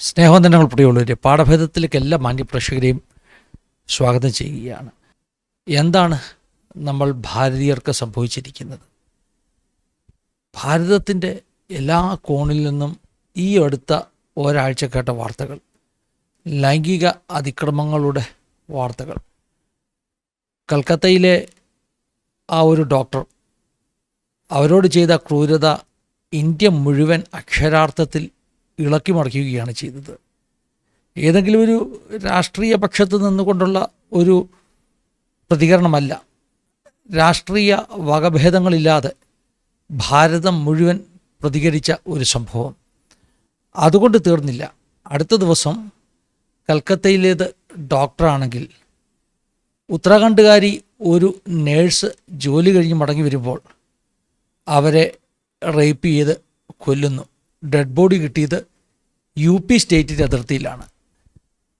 സ്നേഹവന്ദനങ്ങൾ പ്രിയമുള്ളവർ പാഠഭേദത്തിലേക്ക് എല്ലാ മാന്യപ്രേക്ഷകരെയും സ്വാഗതം ചെയ്യുകയാണ്. എന്താണ് നമ്മൾ ഭാരതീയർക്ക് സംഭവിച്ചിരിക്കുന്നത്? ഭാരതത്തിന്റെ എല്ലാ കോണിൽ നിന്നും ഈ അടുത്ത ഒരാഴ്ച കേട്ട വാർത്തകൾ. ലൈംഗിക അതിക്രമങ്ങളുടെ വാർത്തകൾ. കൽക്കത്തയിലെ ആ ഒരു ഡോക്ടർ അവരോട് ചെയ്ത ക്രൂരത ഇന്ത്യ മുഴുവൻ അക്ഷരാർത്ഥത്തിൽ ഇളക്കി മറിക്കുകയാണ് ചെയ്തത്. ഏതെങ്കിലും ഒരു രാഷ്ട്രീയ പക്ഷത്ത് നിന്നുകൊണ്ടുള്ള ഒരു പ്രതികരണമല്ല. രാഷ്ട്രീയ വകഭേദങ്ങളില്ലാതെ ഭാരതം മുഴുവൻ പ്രതികരിച്ച ഒരു സംഭവം. അതുകൊണ്ട് തീർന്നില്ല. അടുത്ത ദിവസം കൽക്കത്തയിലേത് ഡോക്ടറാണെങ്കിൽ ഉത്തരാഖണ്ഡുകാരി ഒരു നേഴ്സ് ജോലി കഴിഞ്ഞ് മടങ്ങി വരുമ്പോൾ അവരെ റേപ്പ് ചെയ്ത് കൊല്ലുന്നു. ഡെഡ് ബോഡി കിട്ടിയത് യു പി സ്റ്റേറ്റിന്റെ അതിർത്തിയിലാണ്.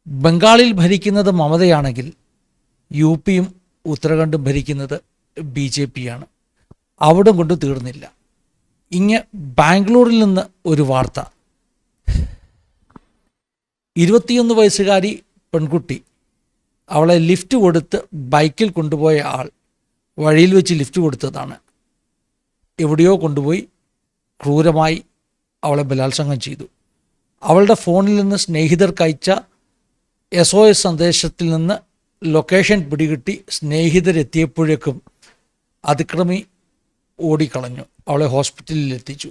ബംഗാളിൽ ഭരിക്കുന്നത് മമതയാണെങ്കിൽ യു പിയും ഉത്തരാഖണ്ഡും ഭരിക്കുന്നത് ബി ജെ പിയാണ്. അവിടം കൊണ്ട് തീർന്നില്ല. ഇങ്ങ് ബാംഗ്ലൂരിൽ നിന്ന് ഒരു വാർത്ത. ഇരുപത്തിയൊന്ന് വയസ്സുകാരി പെൺകുട്ടി അവളെ ലിഫ്റ്റ് കൊടുത്ത് ബൈക്കിൽ കൊണ്ടുപോയ ആൾ വഴിയിൽ വെച്ച് ലിഫ്റ്റ് കൊടുത്തതാണ്. എവിടെയോ കൊണ്ടുപോയി ക്രൂരമായി അവളെ ബലാത്സംഗം ചെയ്തു. അവളുടെ ഫോണിൽ നിന്ന് സ്നേഹിതർക്ക് അയച്ച എസ് ഒ എസ് സന്ദേശത്തിൽ നിന്ന് ലൊക്കേഷൻ പിടികിട്ടി സ്നേഹിതരെത്തിയപ്പോഴേക്കും അതിക്രമി ഓടിക്കളഞ്ഞു. അവളെ ഹോസ്പിറ്റലിൽ എത്തിച്ചു.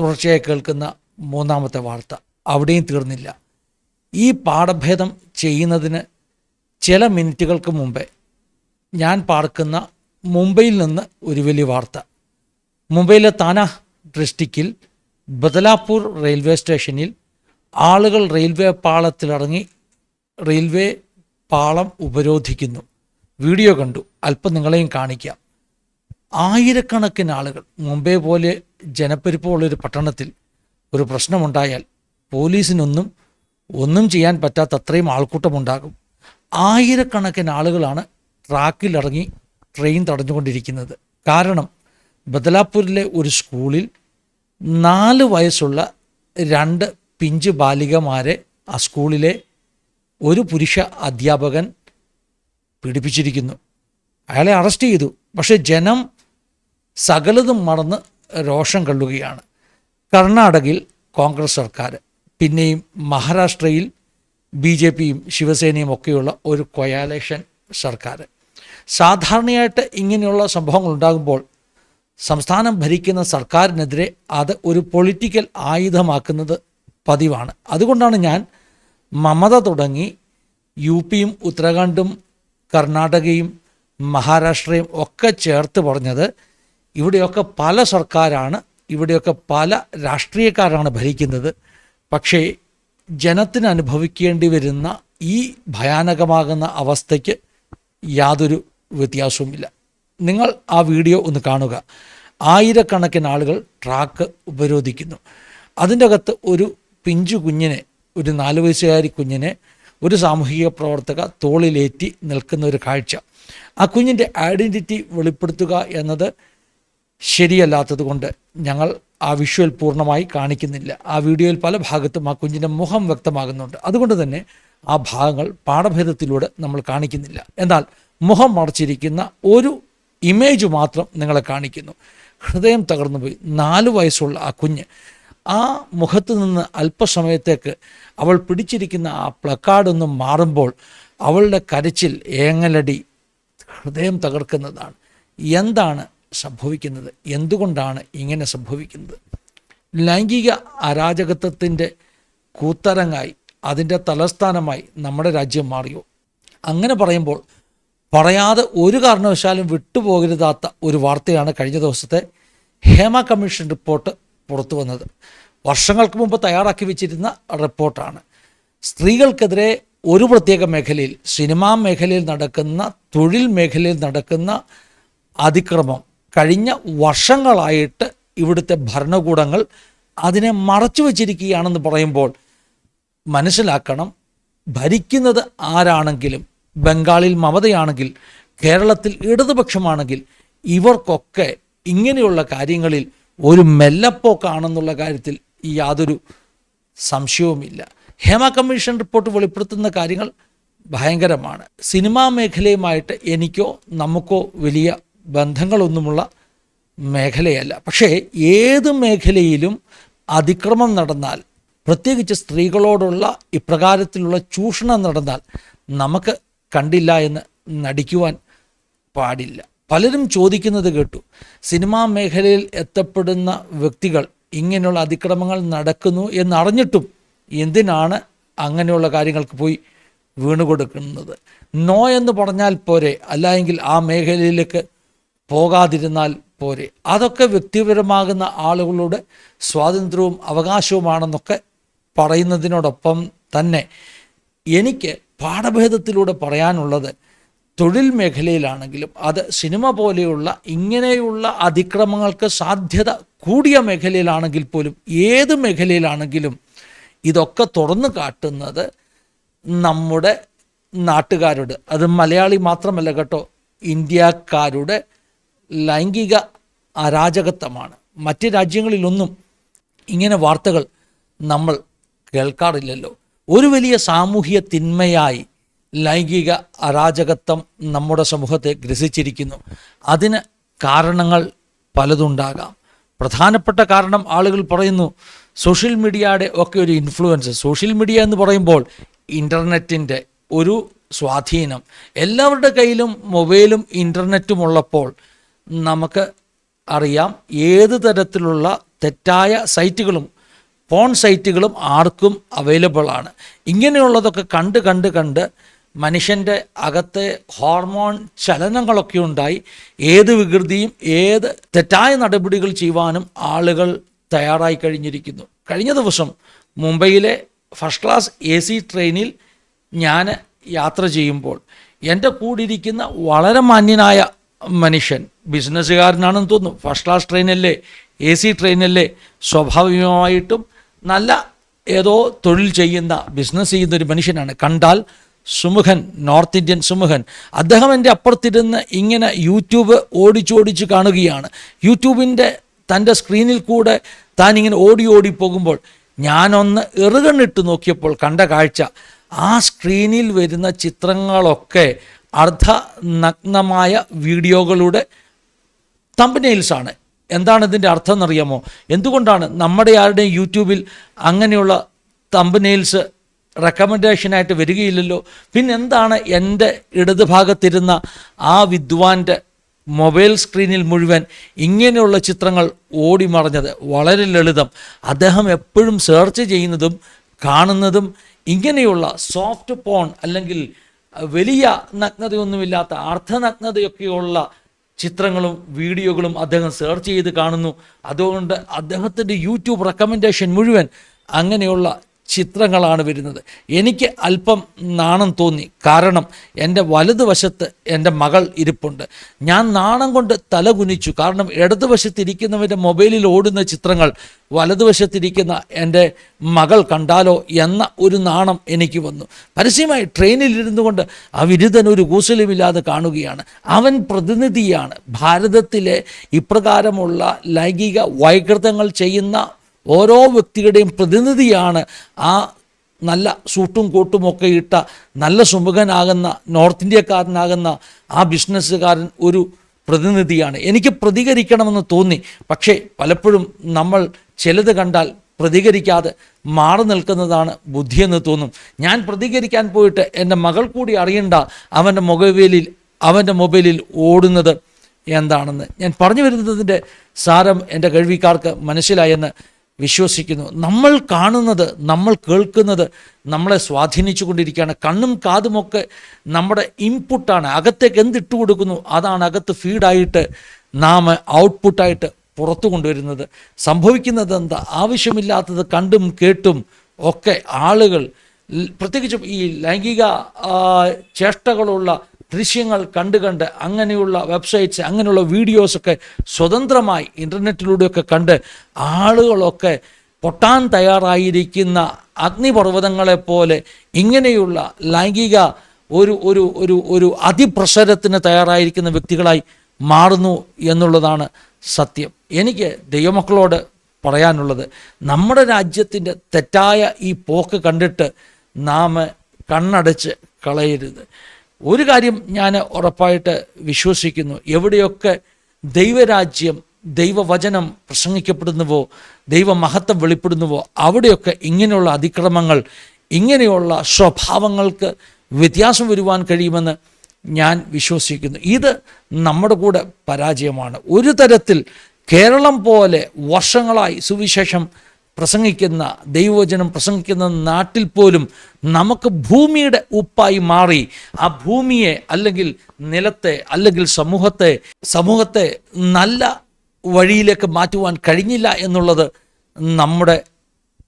തുടർച്ചയായി കേൾക്കുന്ന മൂന്നാമത്തെ വാർത്ത. അവിടെയും തീർന്നില്ല. ഈ പാഠഭേദം ചെയ്യുന്നതിന് ചില മിനിറ്റുകൾക്ക് മുമ്പേ ഞാൻ പാർക്കുന്ന മുംബൈയിൽ നിന്ന് ഒരു വലിയ വാർത്ത. മുംബൈയിലെ താന ഡിസ്ട്രിക്റ്റിൽ ബദലാപൂർ റെയിൽവേ സ്റ്റേഷനിൽ ആളുകൾ റെയിൽവേ പാളത്തിലിറങ്ങി റെയിൽവേ പാളം ഉപരോധിക്കുന്നു. വീഡിയോ കണ്ടു. അല്പം നിങ്ങളെയും കാണിക്കാം. ആയിരക്കണക്കിന് ആളുകൾ മുംബൈ പോലെ ജനപ്പെരുപ്പമുള്ളൊരു പട്ടണത്തിൽ ഒരു പ്രശ്നമുണ്ടായാൽ പോലീസിനൊന്നും ഒന്നും ചെയ്യാൻ പറ്റാത്ത അത്രയും ആൾക്കൂട്ടമുണ്ടാകും. ആയിരക്കണക്കിന് ആളുകളാണ് ട്രാക്കിലിറങ്ങി ട്രെയിൻ തടഞ്ഞുകൊണ്ടിരിക്കുന്നത്. കാരണം ബദലാപൂരിലെ ഒരു സ്കൂളിൽ നാല് വയസ്സുള്ള രണ്ട് പിഞ്ച് ബാലികമാരെ ആ സ്കൂളിലെ ഒരു പുരുഷ അധ്യാപകൻ പീഡിപ്പിച്ചിരിക്കുന്നു. അയാളെ അറസ്റ്റ് ചെയ്തു. പക്ഷേ ജനം സകലതും മറന്ന് രോഷം കൊള്ളുകയാണ്. കർണാടകയിൽ കോൺഗ്രസ് സർക്കാർ പിന്നെയും മഹാരാഷ്ട്രയിൽ ബി ജെ പിയും ശിവസേനയും ഒക്കെയുള്ള ഒരു കൊയാലേഷൻ സർക്കാർ. സാധാരണയായിട്ട് ഇങ്ങനെയുള്ള സംഭവങ്ങൾ ഉണ്ടാകുമ്പോൾ സംസ്ഥാനം ഭരിക്കുന്ന സർക്കാരിനെതിരെ അത് ഒരു പൊളിറ്റിക്കൽ ആയുധമാക്കുന്നത് പതിവാണ്. അതുകൊണ്ടാണ് ഞാൻ മമത തുടങ്ങി യു പിയും ഉത്തരാഖണ്ഡും കർണാടകയും മഹാരാഷ്ട്രയും ഒക്കെ ചേർത്ത് പറഞ്ഞത് ഇവിടെയൊക്കെ പല സർക്കാരാണ് ഇവിടെയൊക്കെ പല രാഷ്ട്രീയക്കാരാണ് ഭരിക്കുന്നത്. പക്ഷേ ജനത്തിന് അനുഭവിക്കേണ്ടി വരുന്ന ഈ ഭയാനകമാകുന്ന അവസ്ഥയ്ക്ക് യാതൊരു വ്യത്യാസവുമില്ല. നിങ്ങൾ ആ വീഡിയോ ഒന്ന് കാണുക. ആയിരക്കണക്കിന് ആളുകൾ ട്രാക്ക് ഉപരോധിക്കുന്നു. അതിന്റെ അകത്ത് ഒരു പിഞ്ചു കുഞ്ഞിനെ ഒരു നാല് വയസ്സുകാരി കുഞ്ഞിനെ ഒരു സാമൂഹിക പ്രവർത്തക തോളിലേറ്റി നിൽക്കുന്ന ഒരു കാഴ്ച. ആ കുഞ്ഞിന്റെ ഐഡന്റിറ്റി വെളിപ്പെടുത്തുക എന്നത് ശരിയല്ലാത്തത് കൊണ്ട് ഞങ്ങൾ ആ വിഷ്വൽ പൂർണമായി കാണിക്കുന്നില്ല. ആ വീഡിയോയിൽ പല ഭാഗത്തും ആ കുഞ്ഞിന്റെ മുഖം വ്യക്തമാകുന്നുണ്ട്. അതുകൊണ്ട് തന്നെ ആ ഭാഗങ്ങൾ പാഠഭേദത്തിലൂടെ നമ്മൾ കാണിക്കുന്നില്ല. എന്നാൽ മുഖം മറച്ചിരിക്കുന്ന ഒരു ഇമേജ് മാത്രം നിങ്ങളെ കാണിക്കുന്നു. ഹൃദയം തകർന്നുപോയി നാല് വയസ്സുള്ള ആ കുഞ്ഞ് ആ മുഖത്ത് നിന്ന് അല്പസമയത്തേക്ക് അവൾ പിടിച്ചിരിക്കുന്ന ആ പ്ലക്കാർഡൊന്നും മാറുമ്പോൾ അവളുടെ കരച്ചിൽ ഏങ്ങലടി ഹൃദയം തകർക്കുന്നതാണ്. എന്താണ് സംഭവിക്കുന്നത്? എന്തുകൊണ്ടാണ് ഇങ്ങനെ സംഭവിക്കുന്നത്? ലൈംഗിക അരാജകത്വത്തിന്റെ കൂത്തരങ്ങായി അതിന്റെ തലസ്ഥാനമായി നമ്മുടെ രാജ്യം മാറിയോ? അങ്ങനെ പറയുമ്പോൾ പറയാതെ ഒരു കാരണവശാലും വിട്ടുപോകരുതാത്ത ഒരു വാർത്തയാണ് കഴിഞ്ഞ ദിവസത്തെ ഹേമ കമ്മീഷൻ റിപ്പോർട്ട് പുറത്തു വന്നത്. വർഷങ്ങൾക്ക് മുമ്പ് തയ്യാറാക്കി വെച്ചിരുന്ന റിപ്പോർട്ടാണ്. സ്ത്രീകൾക്കെതിരെ ഒരു പ്രത്യേക മേഖലയിൽ സിനിമാ മേഖലയിൽ നടക്കുന്ന തൊഴിൽ മേഖലയിൽ നടക്കുന്ന അതിക്രമം കഴിഞ്ഞ വർഷങ്ങളായിട്ട് ഇവിടുത്തെ ഭരണകൂടങ്ങൾ അതിനെ മറച്ചു വച്ചിരിക്കുകയാണെന്ന് പറയുമ്പോൾ മനസ്സിലാക്കണം ഭരിക്കുന്നത് ആരാണെങ്കിലും ബംഗാളിൽ മമതയാണെങ്കിൽ കേരളത്തിൽ ഇടതുപക്ഷമാണെങ്കിൽ ഇവർക്കൊക്കെ ഇങ്ങനെയുള്ള കാര്യങ്ങളിൽ ഒരു മെല്ലപ്പോക്കാണെന്നുള്ള കാര്യത്തിൽ യാതൊരു സംശയവുമില്ല. ഹേമ കമ്മീഷൻ റിപ്പോർട്ട് വെളിപ്പെടുത്തുന്ന കാര്യങ്ങൾ ഭയങ്കരമാണ്. സിനിമാ മേഖലയുമായിട്ട് എനിക്കോ നമുക്കോ വലിയ ബന്ധങ്ങളൊന്നുമുള്ള മേഖലയല്ല. പക്ഷേ ഏത് മേഖലയിലും അതിക്രമം നടന്നാൽ പ്രത്യേകിച്ച് സ്ത്രീകളോടുള്ള ഇപ്രകാരത്തിലുള്ള ചൂഷണം നടന്നാൽ നമുക്ക് കണ്ടില്ല എന്ന് നടിക്കുവാൻ പാടില്ല. പലരും ചോദിക്കുന്നത് കേട്ടു സിനിമാ മേഖലയിൽ എത്തപ്പെടുന്ന വ്യക്തികൾ ഇങ്ങനെയുള്ള അതിക്രമങ്ങൾ നടക്കുന്നു എന്നറിഞ്ഞിട്ടും എന്തിനാണ് അങ്ങനെയുള്ള കാര്യങ്ങൾക്ക് പോയി വീണുകൊടുക്കുന്നത്? നോ എന്ന് പറഞ്ഞാൽ പോരെ അല്ലെങ്കിൽ ആ മേഖലയിലേക്ക് പോകാതിരുന്നാൽ പോരെ. അതൊക്കെ വ്യക്തിപരമാകുന്ന ആളുകളുടെ സ്വാതന്ത്ര്യവും അവകാശവുമാണെന്നൊക്കെ പറയുന്നതിനോടൊപ്പം തന്നെ എനിക്ക് പാഠഭേദത്തിലൂടെ പറയാനുള്ളത് തൊഴിൽ മേഖലയിലാണെങ്കിലും അത് സിനിമ പോലെയുള്ള ഇങ്ങനെയുള്ള അതിക്രമങ്ങൾക്ക് സാധ്യത കൂടിയ മേഖലയിലാണെങ്കിൽ പോലും ഏത് മേഖലയിലാണെങ്കിലും ഇതൊക്കെ തുറന്നു കാട്ടുന്നത് നമ്മുടെ നാട്ടുകാരുടെ. അത് മലയാളി മാത്രമല്ല കേട്ടോ ഇന്ത്യക്കാരുടെ ലൈംഗിക അരാജകത്വമാണ്. മറ്റ് രാജ്യങ്ങളിലൊന്നും ഇങ്ങനെ വാർത്തകൾ നമ്മൾ കേൾക്കാറില്ലല്ലോ. ഒരു വലിയ സാമൂഹ്യ തിന്മയായി ലൈംഗിക അരാജകത്വം നമ്മുടെ സമൂഹത്തെ ഗ്രസിച്ചിരിക്കുന്നു. അതിന് കാരണങ്ങൾ പലതുണ്ടാകാം. പ്രധാനപ്പെട്ട കാരണം ആളുകൾ പറയുന്നു സോഷ്യൽ മീഡിയയുടെ ഒക്കെ ഒരു ഇൻഫ്ലുവൻസ് സോഷ്യൽ മീഡിയ എന്ന് പറയുമ്പോൾ ഇന്റർനെറ്റിന്റെ ഒരു സ്വാധീനം. എല്ലാവരുടെ കയ്യിലും മൊബൈലും ഇന്റർനെറ്റും ഉള്ളപ്പോൾ നമുക്ക് അറിയാം ഏത് തരത്തിലുള്ള തെറ്റായ സൈറ്റുകളും ഫോൺ സൈറ്റുകളും ആർക്കും അവൈലബിൾ ആണ്. ഇങ്ങനെയുള്ളതൊക്കെ കണ്ട് കണ്ട് കണ്ട് മനുഷ്യന്റെ അകത്തെ ഹോർമോൺ ചലനങ്ങളൊക്കെ ഉണ്ടായി. ഏത് വികൃതിയും ഏത് തെറ്റായ നടപടികൾ ചെയ്യുവാനും ആളുകൾ തയ്യാറായി കഴിഞ്ഞിരിക്കുന്നു. കഴിഞ്ഞ ദിവസം മുംബൈയിലെ ഫസ്റ്റ് ക്ലാസ് എ സി ട്രെയിനിൽ ഞാൻ യാത്ര ചെയ്യുമ്പോൾ എന്റെ കൂടിയിരിക്കുന്ന വളരെ മാന്യനായ മനുഷ്യൻ ബിസിനസ്സുകാരനാണെന്ന് തോന്നുന്നു. ഫസ്റ്റ് ക്ലാസ് ട്രെയിനല്ലേ എ സി ട്രെയിനല്ലേ സ്വാഭാവികമായിട്ടും നല്ല ഏതോ തൊഴിൽ ചെയ്യുന്ന ബിസിനസ് ചെയ്യുന്ന ഒരു മനുഷ്യനാണ്. കണ്ടാൽ സുമുഖൻ നോർത്ത് ഇന്ത്യൻ സുമുഖൻ. അദ്ദേഹം എന്റെ അപ്പുറത്തിരുന്ന് ഇങ്ങനെ യൂട്യൂബ് ഓടിച്ചോടിച്ച് കാണുകയാണ്. യൂട്യൂബിന്റെ തന്റെ സ്ക്രീനിൽ കൂടെ താൻ ഇങ്ങനെ ഓടി ഓടി പോകുമ്പോൾ ഞാനൊന്ന് എറുകണ്ണിട്ട് നോക്കിയപ്പോൾ കണ്ട കാഴ്ച ആ സ്ക്രീനിൽ വരുന്ന ചിത്രങ്ങളൊക്കെ അർദ്ധ നഗ്നമായ വീഡിയോകളുടെ തമ്പനെയിൽസാണ് എന്താണ് ഇതിന്റെ അർത്ഥം എന്നറിയാമോ എന്തുകൊണ്ടാണ് നമ്മുടെ ആരുടെയും യൂട്യൂബിൽ അങ്ങനെയുള്ള തമ്പനെയിൽസ് റെക്കമെൻഡേഷനായിട്ട് വരികയില്ലല്ലോ? പിന്നെ എന്താണ് എന്റെ ഇടത് ഭാഗത്തിരുന്ന ആ വിദ്വാന്റെ മൊബൈൽ സ്ക്രീനിൽ മുഴുവൻ ഇങ്ങനെയുള്ള ചിത്രങ്ങൾ ഓടിമറഞ്ഞത് വളരെ ലളിതം. അദ്ദേഹം എപ്പോഴും സെർച്ച് ചെയ്യുന്നതും കാണുന്നതും ഇങ്ങനെയുള്ള സോഫ്റ്റ് പോൺ അല്ലെങ്കിൽ വലിയ നഗ്നതയൊന്നുമില്ലാത്ത അർദ്ധനഗ്നതയൊക്കെയുള്ള ചിത്രങ്ങളും വീഡിയോകളും അദ്ദേഹം സെർച്ച് ചെയ്ത് കാണുന്നു. അതുകൊണ്ട് അദ്ദേഹത്തിന്റെ യൂട്യൂബ് റെക്കമെൻഡേഷൻ മുഴുവൻ അങ്ങനെയുള്ള ചിത്രങ്ങളാണ് വരുന്നത്. എനിക്ക് അല്പം നാണം തോന്നി. കാരണം എന്റെ വലതുവശത്ത് എന്റെ മകൾ ഇരിപ്പുണ്ട്. ഞാൻ നാണം കൊണ്ട് തലകുനിച്ചു. കാരണം ഇടതുവശത്തിരിക്കുന്നവന്റെ മൊബൈലിൽ ഓടുന്ന ചിത്രങ്ങൾ വലതുവശത്തിരിക്കുന്ന എന്റെ മകൾ കണ്ടാലോ എന്ന ഒരു നാണം എനിക്ക് വന്നു. പരസ്യമായി ട്രെയിനിൽ ഇരുന്നു കൊണ്ട് ആ വിരുദ്ധൻ ഒരു കൂസലുമില്ലാതെ കാണുകയാണ്. അവൻ പ്രതിനിധിയാണ്. ഭാരതത്തിലെ ഇപ്രകാരമുള്ള ലൈംഗിക വൈകൃതങ്ങൾ ചെയ്യുന്ന ഓരോ വ്യക്തിയുടെയും പ്രതിനിധിയാണ് ആ നല്ല സൂട്ടും കോട്ടും ഒക്കെ ഇട്ട നല്ല സുമുഖനാകുന്ന നോർത്ത് ഇന്ത്യക്കാരനാകുന്ന ആ ബിസിനസ്സുകാരൻ ഒരു പ്രതിനിധിയാണ്. എനിക്ക് പ്രതികരിക്കണമെന്ന് തോന്നി. പക്ഷേ പലപ്പോഴും നമ്മൾ ചിലത് കണ്ടാൽ പ്രതികരിക്കാതെ മാറി നിൽക്കുന്നതാണ് ബുദ്ധിയെന്ന് തോന്നും. ഞാൻ പ്രതികരിക്കാൻ പോയിട്ട് എന്റെ മകൾ കൂടി അറിയണ്ട അവന്റെ മൊബൈലിൽ അവന്റെ മൊബൈലിൽ ഓടുന്നത് എന്താണെന്ന്. ഞാൻ പറഞ്ഞു വരുന്നതിന്റെ സാരം എന്റെ കഴിവിക്കാർക്ക് മനസ്സിലായെന്ന് വിശ്വസിക്കുന്നു. നമ്മൾ കാണുന്നത് നമ്മൾ കേൾക്കുന്നത് നമ്മളെ സ്വാധീനിച്ചു കൊണ്ടിരിക്കുകയാണ് കണ്ണും കാതുമൊക്കെ നമ്മുടെ ഇൻപുട്ടാണ്. അകത്തേക്ക് എന്തിട്ട് കൊടുക്കുന്നു? അതാണ് അകത്ത് ഫീഡായിട്ട് നാം ഔട്ട്പുട്ടായിട്ട് പുറത്തു കൊണ്ടുവരുന്നത്. സംഭവിക്കുന്നത് എന്താ? ആവശ്യമില്ലാത്തത് കണ്ടും കേട്ടും ഒക്കെ ആളുകൾ പ്രത്യേകിച്ചും ഈ ലൈംഗിക ചേഷ്ടകളുള്ള ദൃശ്യങ്ങൾ കണ്ട് കണ്ട് അങ്ങനെയുള്ള വെബ്സൈറ്റ്സ് അങ്ങനെയുള്ള വീഡിയോസൊക്കെ സ്വതന്ത്രമായി ഇന്റർനെറ്റിലൂടെയൊക്കെ കണ്ട് ആളുകളൊക്കെ പൊട്ടാൻ തയ്യാറായിരിക്കുന്ന അഗ്നിപർവതങ്ങളെപ്പോലെ ഇങ്ങനെയുള്ള ലൈംഗിക ഒരു ഒരു ഒരു ഒരു അതിപ്രസരത്തിന് തയ്യാറായിരിക്കുന്ന വ്യക്തികളായി മാറുന്നു എന്നുള്ളതാണ് സത്യം. എനിക്ക് ദൈവമക്കളോട് പറയാനുള്ളത് നമ്മുടെ രാജ്യത്തിന്റെ തെറ്റായ ഈ പോക്ക് കണ്ടിട്ട് നാം കണ്ണടച്ച് കളയരുത്. ഒരു കാര്യം ഞാൻ ഉറപ്പായിട്ട് വിശ്വസിക്കുന്നു. എവിടെയൊക്കെ ദൈവരാജ്യം ദൈവവചനം പ്രസംഗിക്കപ്പെടുന്നുവോ ദൈവമഹത്വം വെളിപ്പെടുന്നുവോ അവിടെയൊക്കെ ഇങ്ങനെയുള്ള അതിക്രമങ്ങൾ ഇങ്ങനെയുള്ള സ്വഭാവങ്ങൾക്ക് വ്യത്യാസം വരുവാൻ കഴിയുമെന്ന് ഞാൻ വിശ്വസിക്കുന്നു. ഇത് നമ്മുടെ കൂടെ പരാജയമാണ്. ഒരു തരത്തിൽ കേരളം പോലെ വർഷങ്ങളായി സുവിശേഷം പ്രസംഗിക്കുന്ന ദൈവവചനം പ്രസംഗിക്കുന്ന നാട്ടിൽ പോലും നമുക്ക് ഭൂമിയുടെ ഉപ്പായി മാറി ആ ഭൂമിയെ അല്ലെങ്കിൽ നിലത്തെ അല്ലെങ്കിൽ സമൂഹത്തെ സമൂഹത്തെ നല്ല വഴിയിലേക്ക് മാറ്റുവാൻ കഴിഞ്ഞില്ല എന്നുള്ളത് നമ്മുടെ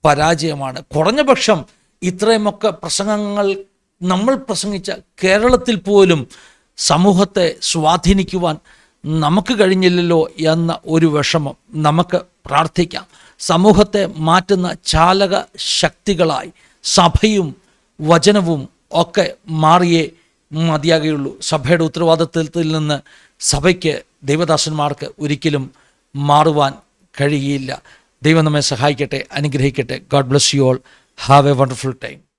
പരാജയമാണ്. കുറഞ്ഞ പക്ഷം ഇത്രയുമൊക്കെ പ്രസംഗങ്ങൾ നമ്മൾ പ്രസംഗിച്ച കേരളത്തിൽ പോലും സമൂഹത്തെ സ്വാധീനിക്കുവാൻ നമുക്ക് കഴിഞ്ഞില്ലല്ലോ എന്ന ഒരു വിഷമം നമുക്ക് പ്രാർത്ഥിക്കാം. സമൂഹത്തെ മാറ്റുന്ന ചാലക ശക്തികളായി സഭയും വചനവും ഒക്കെ മാറിയേ മതിയാകുകയുള്ളൂ. സഭയുടെ ഉത്തരവാദിത്വത്തിൽ നിന്ന് സഭയ്ക്ക് ദൈവദാസന്മാർക്ക് ഒരിക്കലും മാറുവാൻ കഴിയില്ല ദൈവം നമ്മെ സഹായിക്കട്ടെ അനുഗ്രഹിക്കട്ടെ. God bless you all have a wonderful time